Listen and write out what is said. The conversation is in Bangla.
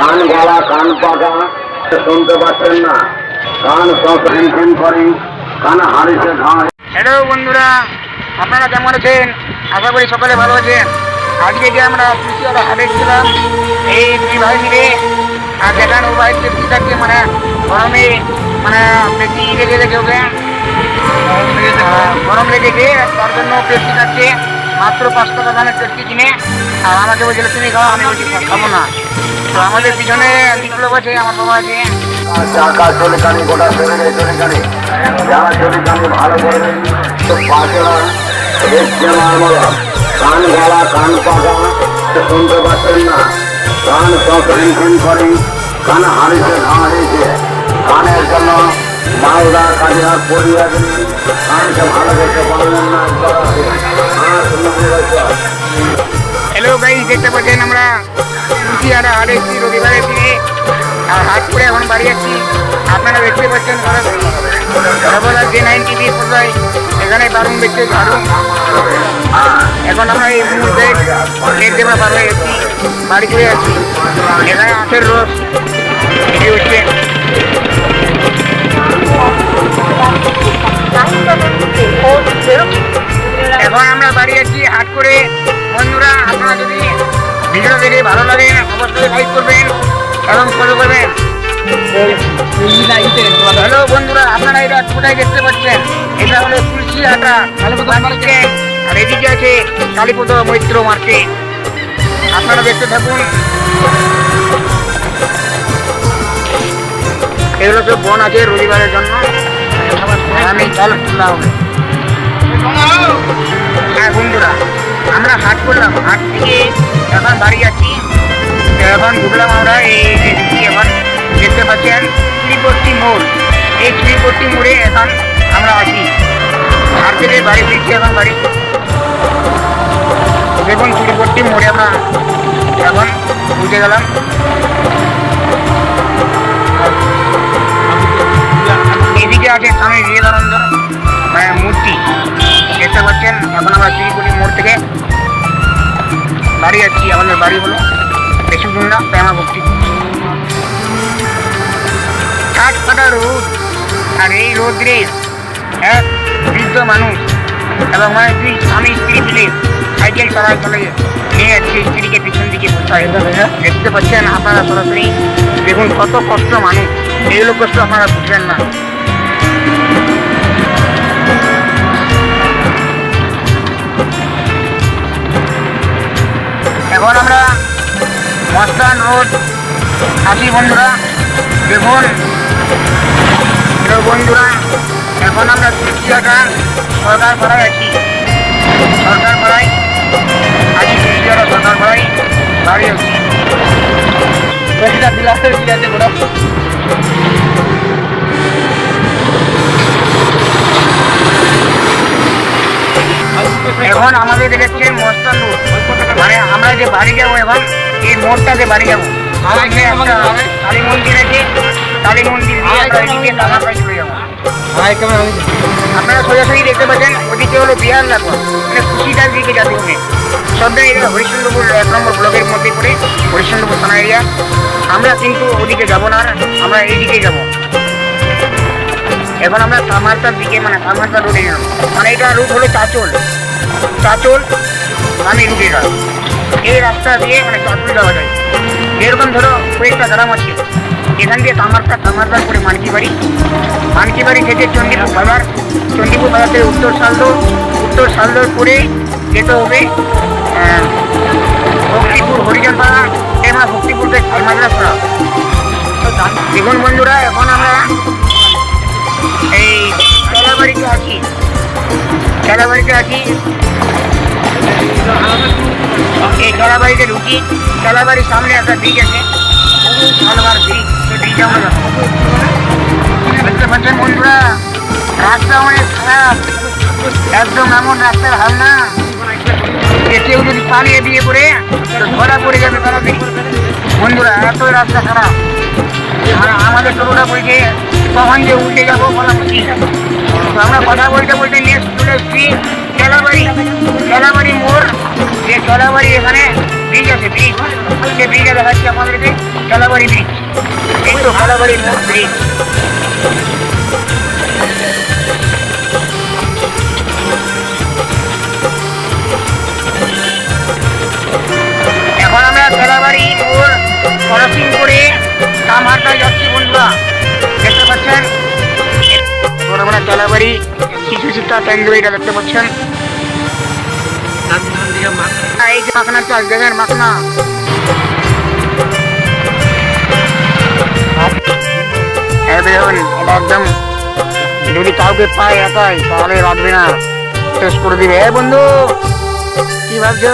কান গলা কান পাকা শুনতে পাচ্ছেন না। কান সব ফ্যান করে কান হারিছে হ্যালো বন্ধুরা, আপনারা কেমন আছেন? আশা করি সকালে ভালো আছেন। আজকে যে আমরা কৃষিওয়ালা হাটে ছিলাম, এই দুই ভাই মিলে আর দেখান ও ভাই কৃষিটাকে মানে গরমে মানে বেশি লেগে গেছে ওকে গরম লেগেছে, তার জন্য পেপসি খাচ্ছে মাত্র পাঁচ টাকা দামের পেপসি কিনে। আর আমাকে বলছিল, তুমি খাও, আমি বলছি খাব না। তো আমাদের পিছনে বিপ্লব আছে আমার বাবা আছে। চাকা চলে কানি গোটা চলে কানি। যারা চলে কানি ভালো তো পাঁচরা কান গলা কান পাকা শুনতে পাচ্ছেন না। কান সব ফ্যান করে কান হারিছে ঘাড়িছে কানের জন্য মালদা কাজিরা পড়িয়া দিন কানকে ভালো করতে না হ্যালো গাই দেখতে পাচ্ছেন আমরা? রবিবারের দিনে আর হাট করে এখন বাড়ি যাচ্ছি আপনারা দেখতে পাচ্ছেন সর্বদা যে নাইন টিভি পর্দায় এখানে দারুণ দেখতে দারুণ। এখন আমরা এই মুহূর্তে গেট দেওয়া পার হয়ে বাড়ি যাচ্ছি এখানে আখের রস এই হচ্ছে। এখন আমরা বাড়ি যাচ্ছি হাট করে। বন্ধুরা, আপনারা যদি ভিডিও দেখে ভালো লাগে, অবশ্যই লাইক করবেন এবং ফলো করবেন হ্যালো বন্ধুরা, আপনারা এটা কোথায় দেখতে পাচ্ছেন? এটা হলো তুলসী হাটা মার্কেট আর এদিকে আছে কালীপদ মৈত্র মার্কেট। আপনারা দেখতে থাকুন। এগুলো সব বন আছে রবিবারের জন্য। আমি খোলা হবে হ্যাঁ বন্ধুরা আমরা হাট করলাম। হাট থেকে এখন বাড়ি যাচ্ছি এখন ঢুকলাম আমরা এই এখন দেখতে পাচ্ছেন শ্রীপট্টি মোড়। এই শ্রীপট্টি মোড়ে এখন আমরা আছি। হাট থেকে বাড়ি ফিরছি এখন বাড়ি। দেখুন শ্রীপট্টি মোড়ে আমরা এখন বুঝে গেলাম। এদিকে আছে স্বামী বিবেকানন্দ মূর্তি। পাচ্ছেন এখন আমরা শিলিগুড়ি মোড় থেকে বাড়ি যাচ্ছি। আমাদের বাড়ি হলো বেশি দূর না প্রেমা ভক্তি কাঠ রোদ আর এই রোদ্রে এক বৃদ্ধ মানুষ এবং মানে দুই স্বামী স্ত্রী মিলে সাইকেল চালায় চলে নিয়ে যাচ্ছে স্ত্রীকে পিছন দিকে দেখতে পাচ্ছেন আপনারা সরাসরি। দেখুন কত কষ্ট মানুষ। এইগুলো কষ্ট আপনারা বুঝবেন না। রোড আছি বন্ধুরা, দেখুন। বন্ধুরা, এখন আমরা তুলসিয়াটা সরকার পাড়ায় আছি। সরকার পাড়ায়, আছি তুলসিয়াটা সরকার পাড়ায়, বাড়ি আছি। এখন আমাদের দেখেছে মস্তান মানে আমরা যে বাড়ি যাব এখন এই মোড়টাতে বাড়ি যাব। কালী মন্দির আছে কালী মন্দির দিয়ে টাকা পাই চলে যাব। আপনারা সোজাসুজি দেখতে পাচ্ছেন ওদিকে হলো বিহার লাগোয়া মানে কুশিদার দিকে যাতে হবে সবটা এটা হরিশ্চন্দ্রপুর এক নম্বর ব্লকের মধ্যে পড়ে হরিশ্চন্দ্রপুর থানা এরিয়া আমরা কিন্তু ওদিকে যাব না আমরা এইদিকে যাব। এখন আমরা কামারতার দিকে মানে কামারতা রোডে যাব মানে এটা রুট হলো চাচল। চাচল আমি রুট এটা এই রাস্তা দিয়ে মানে চাচল যাওয়া যায়। এরকম ধরো কয়েকটা গ্রাম আছে এখান দিয়ে কামারতা কামারতা করে মানকি বাড়ি মানকি বাড়ি থেকে চণ্ডীপুর বাজার চণ্ডীপুর বাজার থেকে উত্তর সালদোর উত্তর সালদোর করে যেতে হবে ভক্তিপুর, হরিজনপাড়া এবার ভক্তিপুর থেকে মাদ্রাসা দেখুন বন্ধুরা, এখন আমরা এই খেলাবাড়িতে আছি। খেলাবাড়িতে আছি। এই খেলাবাড়িতে ঢুকি। খেলাবাড়ির সামনে একটা ব্রিজ আছে। খেলাবার ব্রিজ সেই ব্রিজে আমরা বন্ধুরা, রাস্তা অনেক খারাপ। একদম এমন রাস্তার হাল না। কেউ যদি পালিয়ে দিয়ে পড়ে ধরা পড়ে যাবে তাড়াতাড়ি বন্ধুরা, এত রাস্তা খারাপ। আমাদের টোটোটা বলছে, কখন যে উঠে যাব বলা মুশকিল। আমরা কথা বলতে বলতে নেক্সট চলে এসছি খেলাবাড়ি খেলাবাড়ি মোড়, যে চলাবাড়ি এখানে ব্রিজ আছে ব্রিজ সে ব্রিজে দেখাচ্ছি আপনাদেরকে চলাবাড়ি ব্রিজ এই তো ব্রিজ চলাবাড়ি মোড় বন্ধুরা। দেখতে পাচ্ছেন? শিশু শিক্ষা কেন্দ্র এটা দেখতে পাচ্ছেন। এই যে দেখেন একদম যদি কাউকে পায় একাই, তাহলে রাখবে না। শেষ করে দিবে। হ্যাঁ বন্ধু, কি ভাবছ?